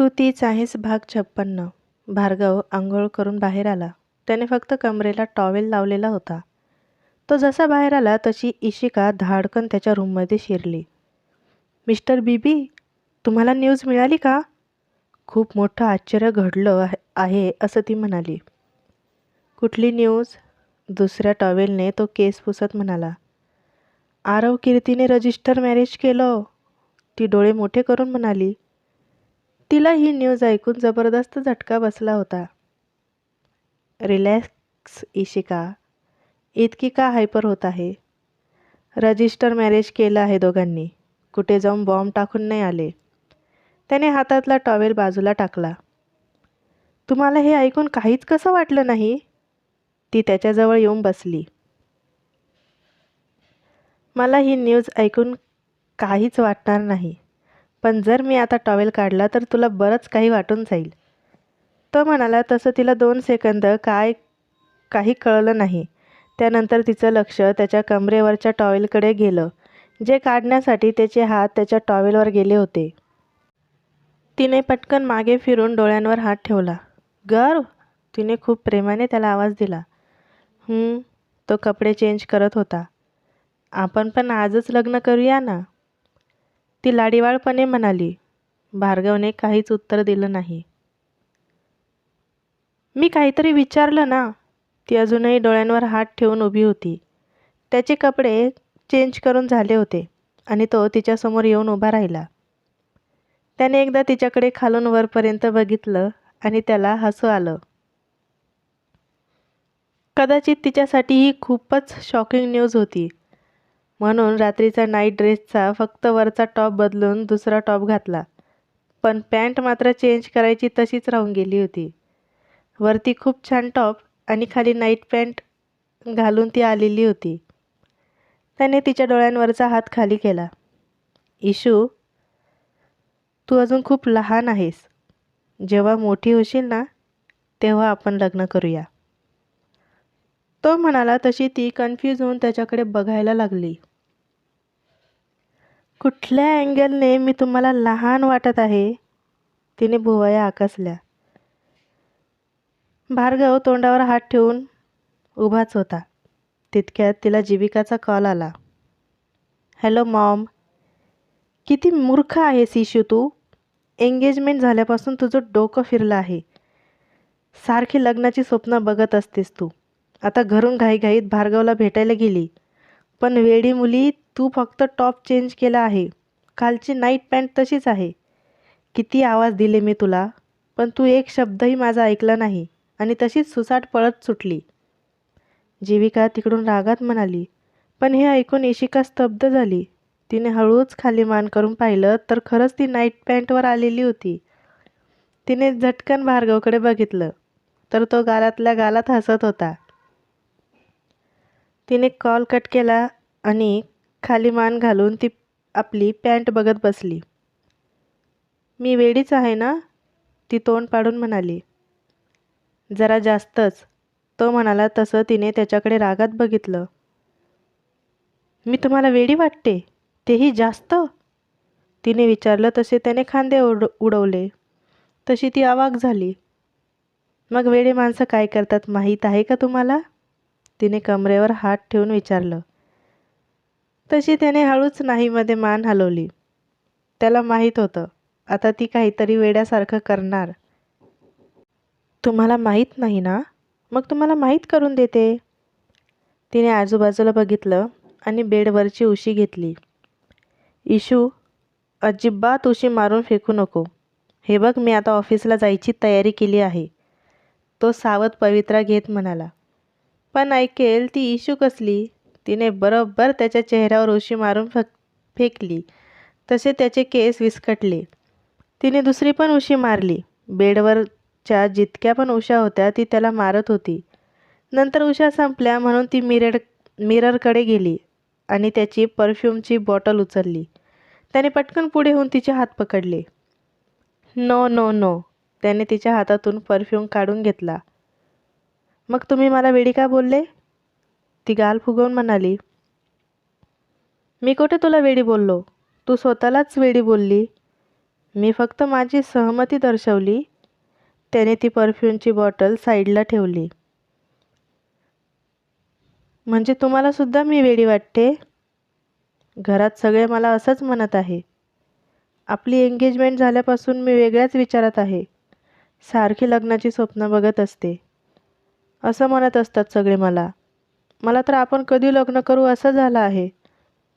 तू तीच आहेस भाग छप्पन्न. भार्गव आंघोळ करून बाहेर आला. त्याने फक्त कमरेला टॉवेल लावलेला होता. तो जसा बाहेर आला तशी इशिका धाडकन त्याच्या रूममध्ये शिरली. मिस्टर बीबी तुम्हाला न्यूज मिळाली का? खूप मोठं आश्चर्य घडलं आहे- असं ती म्हणाली. कुठली न्यूज? दुसऱ्या टॉवेलने तो केस पुसत म्हणाला. आरव कीर्तीने रजिस्टर मॅरेज केलं. ती डोळे मोठे करून म्हणाली. तिला ही न्यूज ऐकून जबरदस्त झटका बसला होता. रिलॅक्स इशिका. इतकी का हायपर होत आहे? रजिस्टर मॅरेज केलं आहे दोघांनी. कुठे जाऊन बॉम्ब टाकून नाही आले. त्याने हातातला टॉवेल बाजूला टाकला. तुम्हाला हे ऐकून काहीच कसं वाटलं नाही? ती त्याच्याजवळ येऊन बसली. मला ही न्यूज ऐकून काहीच वाटणार नाही. पण जर मी आता टॉवेल काढला तर तुला बरंच काही वाटून जाईल. तो म्हणाला तसं तिला दोन सेकंद काय काही कळलं नाही. त्यानंतर तिचं लक्ष त्याच्या कमरेवरच्या टॉवेलकडे गेलं जे काढण्यासाठी त्याचे हात त्याच्या टॉवेलवर गेले होते. तिने पटकन मागे फिरून डोळ्यांवर हात ठेवला. गर्व! तिने खूप प्रेमाने त्याला आवाज दिला. तो कपडे चेंज करत होता. आपण पण आजच लग्न करूया ना? ती लाडीवाळपणे म्हणाली भार्गवने काहीच उत्तर दिलं नाही. मी काहीतरी विचारलं ना ती अजूनही डोळ्यांवर हात ठेवून उभी होती. त्याचे कपडे चेंज करून झाले होते आणि तो तिच्यासमोर येऊन उभा राहिला. त्याने एकदा तिच्याकडे खालून वरपर्यंत बघितलं आणि त्याला हसू आलं. कदाचित तिच्यासाठी ही खूपच शॉकिंग न्यूज होती. म्हणून रात्रीचा नाईट ड्रेसचा फक्त वरचा टॉप बदलून दुसरा टॉप घातला. पण पॅन्ट मात्र चेंज करायची तशीच राहून गेली होती. वरती खूप छान टॉप आणि खाली नाईट पॅन्ट घालून ती आलेली होती. त्याने तिच्या डोळ्यांवरचा हात खाली केला. इशू तू अजून खूप लहान आहेस. जेव्हा मोठी होशील ना तेव्हा आपण लग्न करूया. तो म्हणाला तशी ती कन्फ्यूज होऊन त्याच्याकडे बघायला लागली. कुठल्या अँगलने मी तुम्हाला लहान वाटत आहे? तिने भुवया आकसल्या. भार्गव तोंडावर हात ठेवून उभाच होता. तितक्यात तिला जीविकाचा कॉल आला. हॅलो मॉम किती मूर्ख आहेस इशू तू. एंगेजमेंट झाल्यापासून तुझं डोकं फिरलं आहे. सारखी लग्नाची स्वप्न बघत असतेस तू. आता घरून घाईघाईत भार्गवला भेटायला गेली. पण वेडी मुली तू फक्त टॉप चेंज केला आहे. कालची नाईट पॅन्ट तशीच आहे. किती आवाज दिले मी तुला पण तू एक शब्दही माझा ऐकला नाही आणि तशीच सुसाट पळत सुटली. जीविका तिकडून रागात म्हणाली पण हे ऐकून इशिका स्तब्ध झाली. तिने हळूच खाली मान करून पाहिलं तर खरंच ती नाईट पॅन्टवर आलेली होती. तिने झटकन भार्गवकडे बघितलं तर तो गालातल्या गालात हसत होता. तिने कॉल कट केला आणि खाली मान घालून ती आपली पॅन्ट बघत बसली. मी वेडीच आहे ना? ती तोंड पाडून म्हणाली. जरा जास्तच. तो म्हणाला तसं तिने त्याच्याकडे रागात बघितलं. मी तुम्हाला वेडी वाटते? तेही जास्त? तिने विचारलं तसे त्याने खांदे उड उडवले. तशी ती आवाक झाली. मग वेडे माणसं काय करतात माहीत आहे का तुम्हाला? तिने कमरेवर हात ठेवून विचारलं. तशी त्याने हळूच नाहीमध्ये मान हलवली. त्याला माहीत होतं आता ती काहीतरी वेड्यासारखं करणार. तुम्हाला माहीत नाही ना? मग तुम्हाला माहीत करून देते. तिने आजूबाजूला बघितलं आणि बेडवरची उशी घेतली. इशू अजिबात उशी मारून फेकू नको. हे बघ मी आता ऑफिसला जायची तयारी केली आहे. तो सावध पवित्रा घेत म्हणाला. पण ऐकेल ती इशू कसली? तिने बरोबर त्याच्या चेहऱ्यावर उशी मारून फक फेकली. तसे त्याचे केस विस्कटले. तिने दुसरी पण उशी मारली. बेडवरच्या जितक्या पण उशा होत्या ती त्याला मारत होती. नंतर उशा संपल्या म्हणून ती मिरड मिररकडे गेली आणि त्याची परफ्यूमची बॉटल उचलली. त्याने पटकन पुढे होऊन तिचे हात पकडले. नो नो नो त्याने तिच्या हातातून परफ्यूम काढून घेतला. मग तुम्ही मला वेडी का बोलले? ती गाल फुगवून म्हणाली मी कुठे तुला वेडी बोललो? तू स्वतःलाच वेडी बोलली? मी फक्त माझी सहमती दर्शवली. त्याने ती परफ्यूमची बॉटल साईडला ठेवली. म्हणजे तुम्हालासुद्धा मी वेडी वाटते? घरात सगळे मला असंच म्हणत आहे. आपली एंगेजमेंट झाल्यापासून मी वेगळ्याच विचारात आहे. सारखी लग्नाची स्वप्न बघत असते. असं म्हणत असतात सगळे मला. मला तर आपण कधी लग्न करू असं झालं आहे.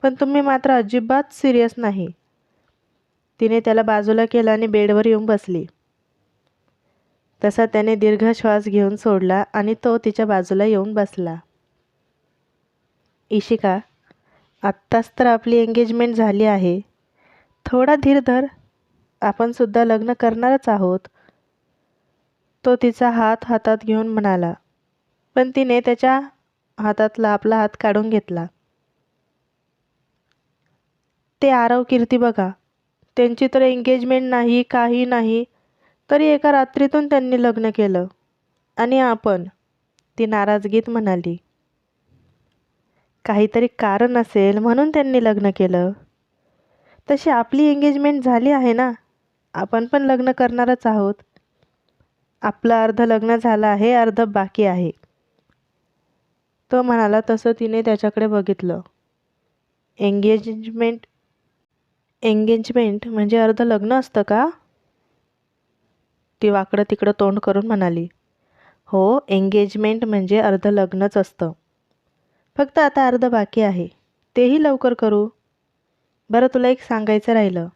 पण तुम्ही मात्र अजिबात सिरियस नाही. तिने त्याला बाजूला केलं आणि बेडवर येऊन बसली. तसा त्याने दीर्घ श्वास घेऊन सोडला आणि तो तिच्या बाजूला येऊन बसला. इशिका आत्ताच तर आपली एंगेजमेंट झाली आहे. थोडा धीर धर. आपण सुद्धा लग्न करणारच आहोत. तो तिचा हात हातात घेऊन म्हणाला. पण तिने त्याच्या हातातला आपला हात काढून घेतला. ते आरव कीर्ती बघा. त्यांची तर एंगेजमेंट नाही काही नाही. तरी एका रात्रीतून त्यांनी लग्न केलं. आणि आपण ती नाराजगीत म्हणाली काहीतरी कारण असेल म्हणून त्यांनी लग्न केलं. तशी आपली एंगेजमेंट झाली आहे ना? आपण पण लग्न करणारच आहोत. आपलं अर्ध लग्न झालं आहे अर्ध बाकी आहे. तो म्हणाला तसं तिने त्याच्याकडे बघितलं. एंगेजमेंट एंगेजमेंट म्हणजे अर्ध लग्न असतं का? ती वाकडं तिकडं तोंड करून म्हणाली हो एंगेजमेंट म्हणजे अर्ध लग्नच असतं. फक्त आता अर्ध बाकी आहे. तेही लवकर करू. बरं तुला एक सांगायचं राहिलं.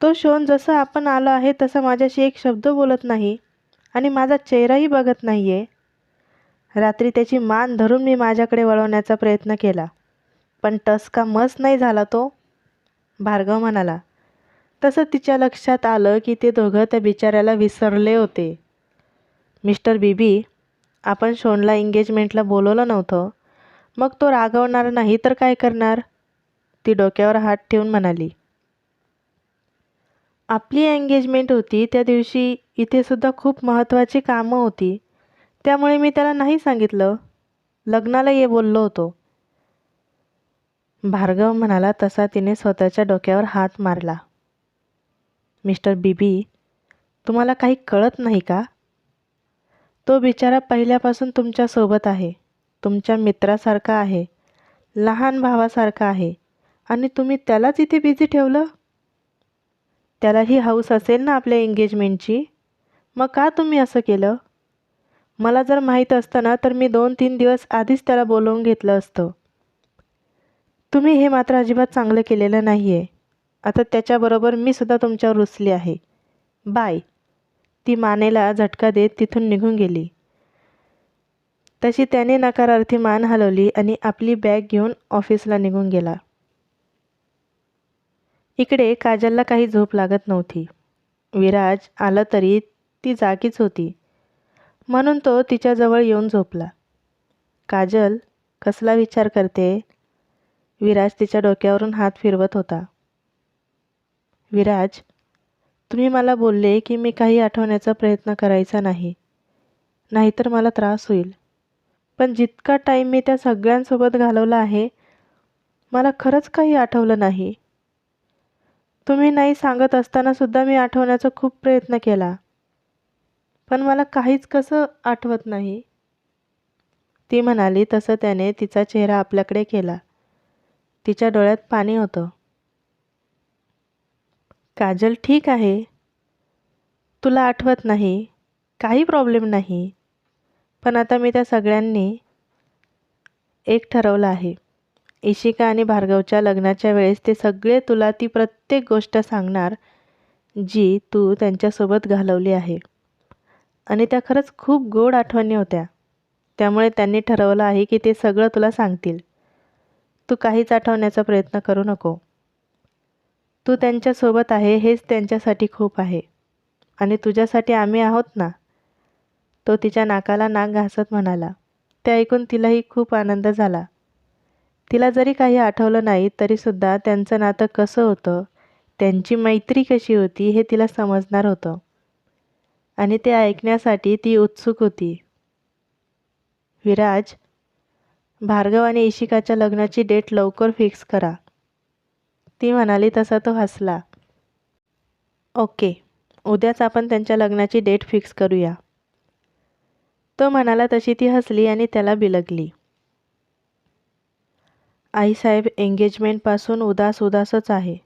तो शोन जसं आपण आलो आहे तसं माझ्याशी एक शब्द बोलत नाही आणि माझा चेहराही बघत नाही आहे रात्री त्याची मान धरून मी माझ्याकडे वळवण्याचा प्रयत्न केला. पण टसका मस नाही झाला तो. भार्गव म्हणाला तसं तिच्या लक्षात आलं की ते दोघं त्या बिचाऱ्याला विसरले होते. मिस्टर बीबी आपण शोनला एंगेजमेंटला बोलवलं नव्हतं. मग तो रागवणार नाही तर काय करणार? ती डोक्यावर हात ठेवून म्हणाली आपली एंगेजमेंट होती त्या दिवशी इथे सुद्धा खूप महत्त्वाची कामं होती. त्यामुळे मी त्याला नाही सांगितलं. लग्नाला ये बोललो होतो. भार्गव म्हणाला तसा तिने स्वतःच्या डोक्यावर हात मारला. मिस्टर बीबी तुम्हाला काही कळत नाही का? तो बिचारा पहिल्यापासून तुमच्यासोबत आहे. तुमच्या मित्रासारखा आहे. लहान भावासारखा आहे. आणि तुम्ही त्यालाच इथे बिझी ठेवलं? त्यालाही हाऊस असेल ना आपल्या एंगेजमेंटची मग का तुम्ही असं केलं? मला जर माहीत असतं ना तर मी दोन तीन दिवस आधीच त्याला बोलवून घेतलं असतं. तुम्ही हे मात्र अजिबात चांगलं केलेलं नाही आहे आता त्याच्याबरोबर मी सुद्धा तुमच्यावर रुसली आहे. बाय. ती मानेला झटका देत तिथून निघून गेली. तशी त्याने नकारार्थी मान हलवली आणि आपली बॅग घेऊन ऑफिसला निघून गेला. इकडे काजलला काही झोप लागत नव्हती. विराज आला तरी ती जागीच होती. म्हणून तो तिच्याजवळ येऊन झोपला. काजल कसला विचार करते? विराज तिच्या डोक्यावरून हात फिरवत होता. विराज तुम्ही मला बोलले की मी काही आठवण्याचा प्रयत्न करायचा नाही. नाहीतर मला त्रास होईल. पण जितका टाईम मी त्या सगळ्यांसोबत घालवला आहे मला खरंच काही आठवलं नाही. तुम्ही नाही सांगत असतानासुद्धा मी आठवण्याचा खूप प्रयत्न केला. पण मला काहीच कसं आठवत नाही. ती म्हणाली तसं त्याने तिचा चेहरा आपल्याकडे केला. तिच्या डोळ्यात पाणी होतं. काजल ठीक आहे. तुला आठवत नाही. काही प्रॉब्लेम नाही. पण आता मी त्या सगळ्यांनी एक ठरवलं आहे. इशिका आणि भार्गवच्या लग्नाच्या वेळेस ते सगळे तुला ती प्रत्येक गोष्ट सांगणार जी तू त्यांच्यासोबत घालवली आहे. आणि त्या खरंच खूप गोड आठवणी होत्या. त्यामुळे त्यांनी ठरवलं आहे की ते सगळं तुला सांगतील. तू काहीच आठवण्याचा प्रयत्न करू नको. तू त्यांच्यासोबत आहे हेच त्यांच्यासाठी खूप आहे. आणि तुझ्यासाठी आम्ही आहोत ना? तो तिच्या नाकाला नाक घासत म्हणाला. ते ऐकून तिलाही खूप आनंद झाला. तिला जरी काही आठवलं नाही तरीसुद्धा त्यांचं नातं कसं होतं त्यांची मैत्री कशी होती हे तिला समजणार होतं. आणि ते ऐकण्यासाठी ती उत्सुक होती. विराज भार्गव आणि इशिकाच्या लग्नाची डेट लवकर फिक्स करा. ती म्हणाली तसा तो हसला. ओके उद्याच आपण त्यांच्या लग्नाची डेट फिक्स करूया. तो म्हणाला तशी ती हसली आणि त्याला बिलगली. आईसाहेब एंगेजमेंटपासून उदास उदासच आहे.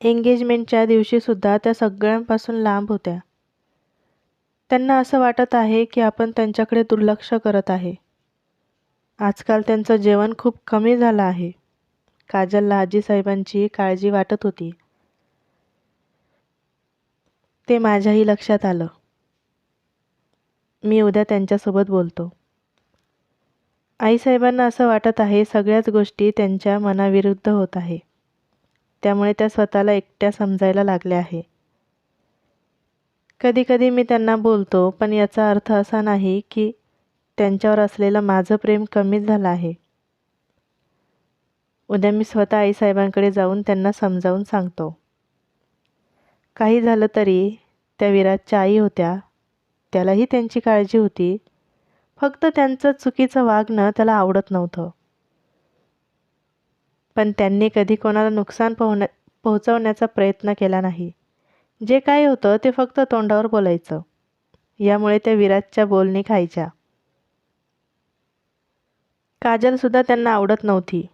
एंगेजमेंटच्या दिवशीसुद्धा त्या सगळ्यांपासून लांब होत्या. त्यांना असं वाटत आहे की आपण त्यांच्याकडे दुर्लक्ष करत आहे. आजकाल त्यांचं जेवण खूप कमी झालं आहे. काजलला आजीसाहेबांची काळजी वाटत होती. ते माझ्याही लक्षात आलं. मी उद्या त्यांच्यासोबत बोलतो. आईसाहेबांना असं वाटत आहे सगळ्याच गोष्टी त्यांच्या मनाविरुद्ध होत आहे. त्यामुळे त्या स्वतःला एकट्या समजायला लागल्या आहे. कधीकधी मी त्यांना बोलतो पण याचा अर्थ असा नाही की त्यांच्यावर असलेलं माझं प्रेम कमी झालं आहे. उद्या मी स्वतः आईसाहेबांकडे जाऊन त्यांना समजावून सांगतो. काही झालं तरी त्या विराजच्या आई होत्या. त्यालाही त्यांची काळजी होती. फक्त त्यांचं चुकीचं वागणं त्याला आवडत नव्हतं. पण त्यांनी कधी कोणाला नुकसान पोहण्या पोहोचवण्याचा प्रयत्न केला नाही. जे काय होतं ते फक्त तोंडावर बोलायचं. यामुळे त्या विराजच्या बोलणी खायच्या. काजलसुद्धा त्यांना आवडत नव्हती.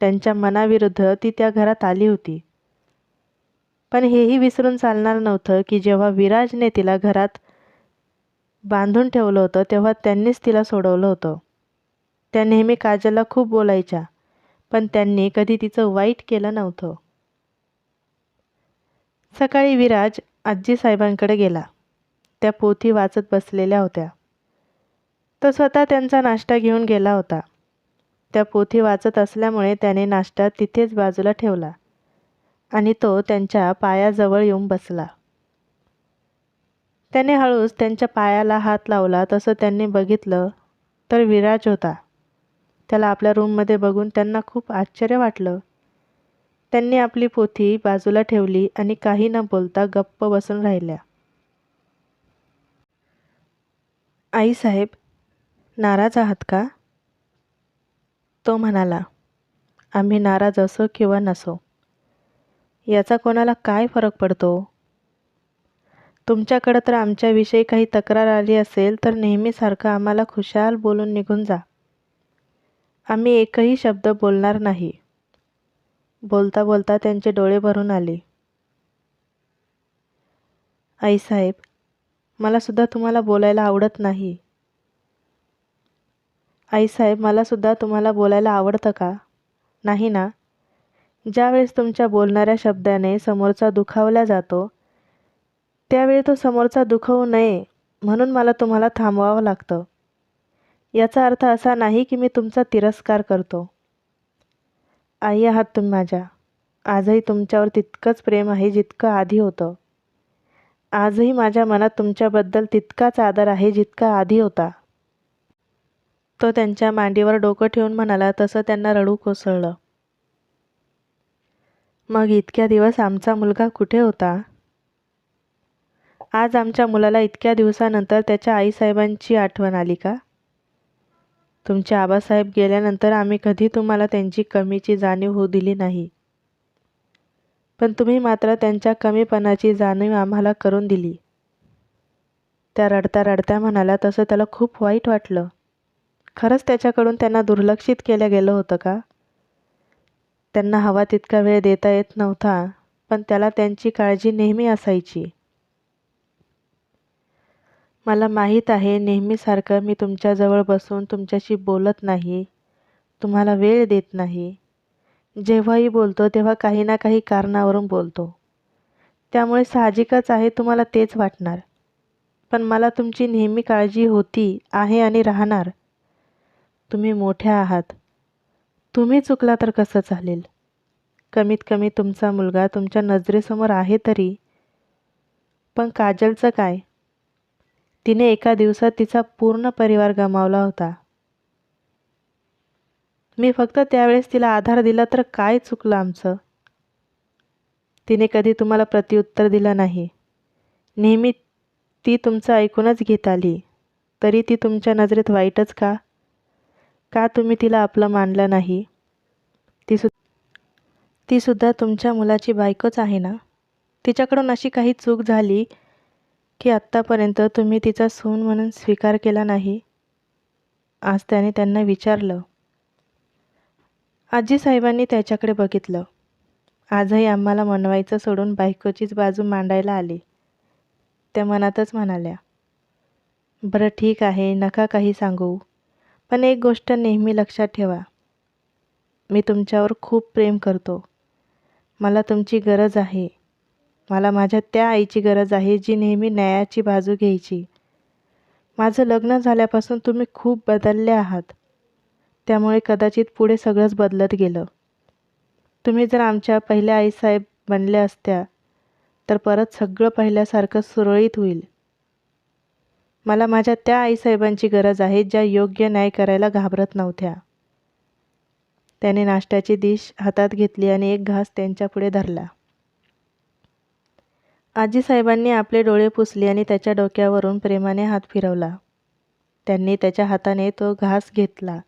त्यांच्या मनाविरुद्ध ती त्या घरात आली होती. पण हेही विसरून चालणार नव्हतं की जेव्हा विराजने तिला घरात बांधून ठेवलं होतं तेव्हा त्यांनीच तिला सोडवलं होतं. त्या नेहमी काजलला खूप बोलायच्या पण त्यांनी कधी तिचं वाईट केलं नव्हतं. सकाळी विराज आजी साहेबांकडे गेला. त्या पोथी वाचत बसलेल्या होत्या. तो स्वतः त्यांचा नाश्ता घेऊन गेला होता. त्या पोथी वाचत असल्यामुळे त्याने नाश्ता तिथेच बाजूला ठेवला आणि तो त्यांच्या पायाजवळ येऊन बसला. त्याने हळूच त्यांच्या पायाला हात लावला. तसं त्यांनी बघितलं तर विराज होता. त्याला आपल्या रूममध्ये बघून त्यांना खूप आश्चर्य वाटलं. त्यांनी आपली पोथी बाजूला ठेवली आणि काही न बोलता गप्प बसून राहिल्या. आईसाहेब नाराज आहात का? तो म्हणाला आम्ही नाराज असो किंवा नसो याचा कोणाला काय फरक पडतो? तुमच्याकडं तर आमच्याविषयी काही तक्रार आली असेल तर नेहमीसारखं आम्हाला खुशाल बोलून निघून जा. आम्ही एकही शब्द बोलणार नाही. बोलता बोलता त्यांचे डोळे भरून आले. आईसाहेब मलासुद्धा तुम्हाला बोलायला आवडत नाही. आईसाहेब मलासुद्धा तुम्हाला बोलायला आवडतं का? नाही ना. ज्यावेळेस तुमच्या बोलणाऱ्या शब्दाने समोरचा दुखावला जातो त्यावेळी तो समोरचा दुखवू नये म्हणून मला तुम्हाला थांबवावं लागतं. याचा अर्थ असा नाही की मी तुमचा तिरस्कार करतो. आई आहात तुम्ही माझ्या. आजही तुमच्यावर तितकंच प्रेम आहे जितकं आधी होतं. आजही माझ्या मनात तुमच्याबद्दल तितकाच आदर आहे जितका आधी होता. तो त्यांच्या मांडीवर डोकं ठेवून म्हणाला तसं त्यांना रडू कोसळलं. मग इतक्या दिवस आमचा मुलगा कुठे होता? आज आमच्या मुलाला इतक्या दिवसानंतर त्याच्या आईसाहेबांची आठवण आली का? तुमचे आबासाहेब गेल्यानंतर आम्ही कधी तुम्हाला त्यांची कमीची जाणीव होऊ दिली नाही. पण तुम्ही मात्र त्यांच्या कमीपणाची जाणीव आम्हाला करून दिली. त्या रडता रडत्या म्हणाला तसं त्याला खूप वाईट वाटलं. खरंच त्याच्याकडून त्यांना दुर्लक्षित केलं गेलं होतं का? त्यांना हवा तितका वेळ देता येत नव्हता पण त्याला त्यांची काळजी नेहमी असायची. मला माहीत आहे नेहमीसारखं मी तुमच्याजवळ बसून तुमच्याशी बोलत नाही तुम्हाला वेळ देत नाही. जेव्हाही बोलतो तेव्हा काही ना काही कारणावरून बोलतो. त्यामुळे साहजिकच आहे तुम्हाला तेच वाटणार. पण मला तुमची नेहमी काळजी होती आहे आणि राहणार. तुम्ही मोठ्या आहात. तुम्ही चुकला तर कसं चालेल? कमीत कमी तुमचा मुलगा तुमच्या नजरेसमोर आहे तरी. पण काजलचं काय? तिने एका दिवसात तिचा पूर्ण परिवार गमावला होता. मी फक्त त्यावेळेस तिला आधार दिला तर काय चुकलं आमचं? तिने कधी तुम्हाला प्रत्युत्तर दिलं नाही. नेहमी ती तुमचं ऐकूनच घेत आली. तरी ती तुमच्या नजरेत वाईटच का? का तुम्ही तिला आपलं मानलं नाही? ती सु तीसुद्धा तुमच्या मुलाची बायकोच आहे ना? तिच्याकडून अशी काही चूक झाली की आत्तापर्यंत तुम्ही तिचा सून म्हणून स्वीकार केला नाही. आज त्याने त्यांना विचारलं. आजीसाहेबांनी त्याच्याकडे बघितलं. आजही आम्हाला मनवायचं सोडून बायकोचीच बाजू मांडायला आली. त्या मनातच म्हणाल्या बरं ठीक आहे नका काही सांगू. पण एक गोष्ट नेहमी लक्षात ठेवा. मी तुमच्यावर खूप प्रेम करतो. मला तुमची गरज आहे. मला माझ्या त्या आईची गरज आहे जी नेहमी न्यायाची बाजू घ्यायची. माझं लग्न झाल्यापासून तुम्ही खूप बदलले आहात. त्यामुळे कदाचित पुढे सगळंच बदलत गेलं. तुम्ही जर आमच्या पहिल्या आईसाहेब बनल्या असत्या तर परत सगळं पहिल्यासारखं सुरळीत होईल. मला माझ्या त्या आईसाहेबांची गरज आहे ज्या योग्य न्याय करायला घाबरत नव्हत्या. त्याने नाश्त्याची डिश हातात घेतली आणि एक घास त्यांच्यापुढे धरला. आजीसाहेबांनी आपले डोळे पुसले आणि त्याच्या डोक्यावरून प्रेमाने हात फिरवला. त्यांनी त्याच्या हाताने तो घास घेतला.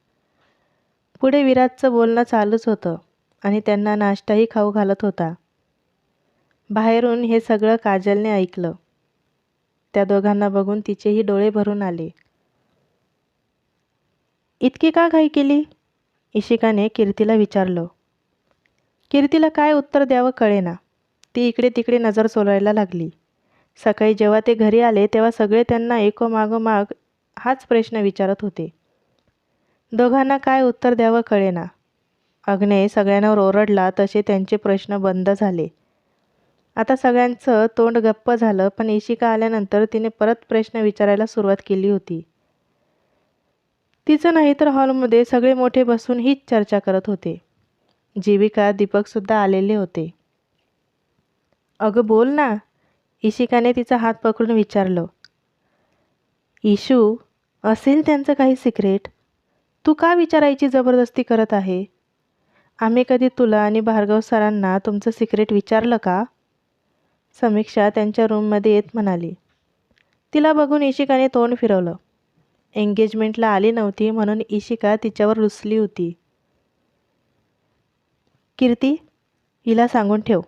पुढे विराटचं बोलणं चालूच होतं आणि त्यांना नाश्ताही खाऊ घालत होता. बाहेरून हे सगळं काजलने ऐकलं. त्या दोघांना बघून तिचेही डोळे भरून आले. इतकी का घाई केली? इशिकाने कीर्तीला विचारलं. कीर्तीला काय उत्तर द्यावं कळेना. ती इकडे तिकडे नजर सोलायला लागली. सकाळी जेव्हा ते घरी आले तेव्हा सगळे त्यांना एकोमागोमाग हाच प्रश्न विचारत होते. दोघांना काय उत्तर द्यावं कळेना. अग्ने सगळ्यांवर ओरडला तसे त्यांचे प्रश्न बंद झाले. आता सगळ्यांचं तोंड गप्प झालं पण इशिका आल्यानंतर तिने परत प्रश्न विचारायला सुरुवात केली होती. तिचं नाही तर हॉलमध्ये सगळे मोठे बसून हीच चर्चा करत होते. जीविका दीपकसुद्धा आलेले होते. अगं बोल ना. इशिकाने तिचा हात पकडून विचारलं. इशू असेल त्यांचं काही सिक्रेट? तू का विचारायची जबरदस्ती करत आहे? आम्ही कधी तुला आणि भार्गव सरांना तुमचं सिक्रेट विचारलं का? समीक्षा त्यांच्या रूममध्ये येत म्हणाली. तिला बघून इशिकाने तोंड फिरवलं. एंगेजमेंटला आली नव्हती म्हणून इशिका तिच्यावर रुसली होती. कीर्ती हिला सांगून ठेव.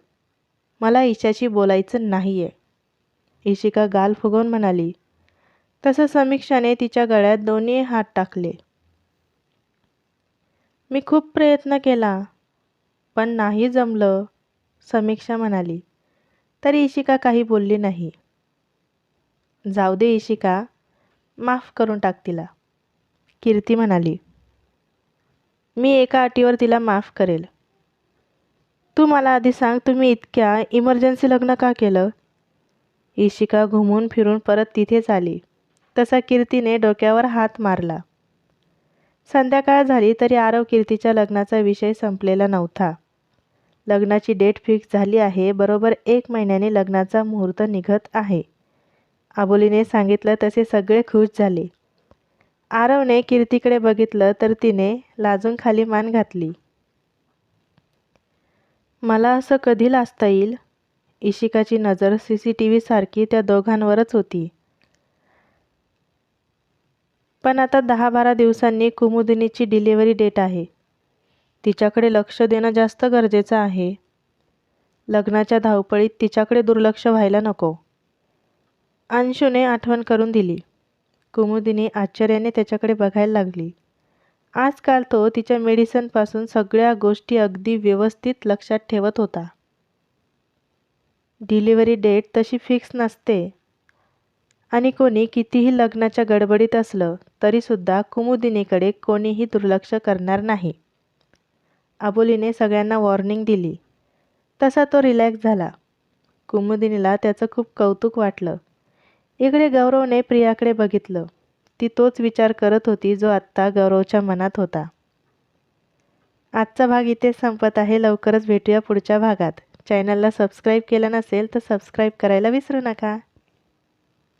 मला ईशाशी बोलायचं नाही आहे इशिका गाल फुगवून म्हणाली तसं समीक्षाने तिच्या गळ्यात दोन्ही हात टाकले. मी खूप प्रयत्न केला पण नाही जमलं समीक्षा म्हणाली. तरी इशिका काही बोलली नाही. जाऊ दे इशिका माफ करून टाक तिला कीर्ती म्हणाली. मी एका अटीवर तिला माफ करेल. तू मला आधी सांग तुम्ही इतक्या इमर्जन्सी लग्न का केलं? इशिका घुमून फिरून परत तिथेच आली. तसा कीर्तीने डोक्यावर हात मारला. संध्याकाळ झाली तरी आरव कीर्तीच्या लग्नाचा विषय संपलेला नव्हता. लग्नाची डेट फिक्स झाली आहे बरोबर एक महिन्याने लग्नाचा मुहूर्त निघत आहे. आबोलीने सांगितलं तसे सगळे खुश झाले. आरवने कीर्तीकडे बघितलं तर तिने लाजून खाली मान घातली. मला असं कधी लाजता येईल? इशिकाची नजर सी सी टी व्हीसारखी त्या दोघांवरच होती. पण आता दहा बारा दिवसांनी कुमुदिनीची डिलिव्हरी डेट आहे. तिच्याकडे लक्ष देणं जास्त गरजेचं आहे. लग्नाच्या धावपळीत तिच्याकडे दुर्लक्ष व्हायला नको. अंशूने आठवण करून दिली. कुमुदिनी आश्चर्याने त्याच्याकडे बघायला लागली. आजकाल तो तिच्या मेडिसनपासून सगळ्या गोष्टी अगदी व्यवस्थित लक्षात ठेवत होता. डिलिव्हरी डेट तशी फिक्स नसते. आणि कोणी कितीही लग्नाच्या गडबडीत असलं तरीसुद्धा कुमुदिनीकडे कोणीही दुर्लक्ष करणार नाही. आबोलीने सगळ्यांना वॉर्निंग दिली. तसा तो रिलॅक्स झाला. कुमुदिनीला त्याचं खूप कौतुक वाटलं. इकडे गौरवने प्रियाकडे बघितलं. ती तोच विचार करत होती जो आत्ता गौरवच्या मनात होता. आजचा भाग इथे संपत आहे. लवकरच भेटूया पुढच्या भागात. चॅनलला सबस्क्राईब केलं नसेल तर सबस्क्राईब करायला विसरू नका.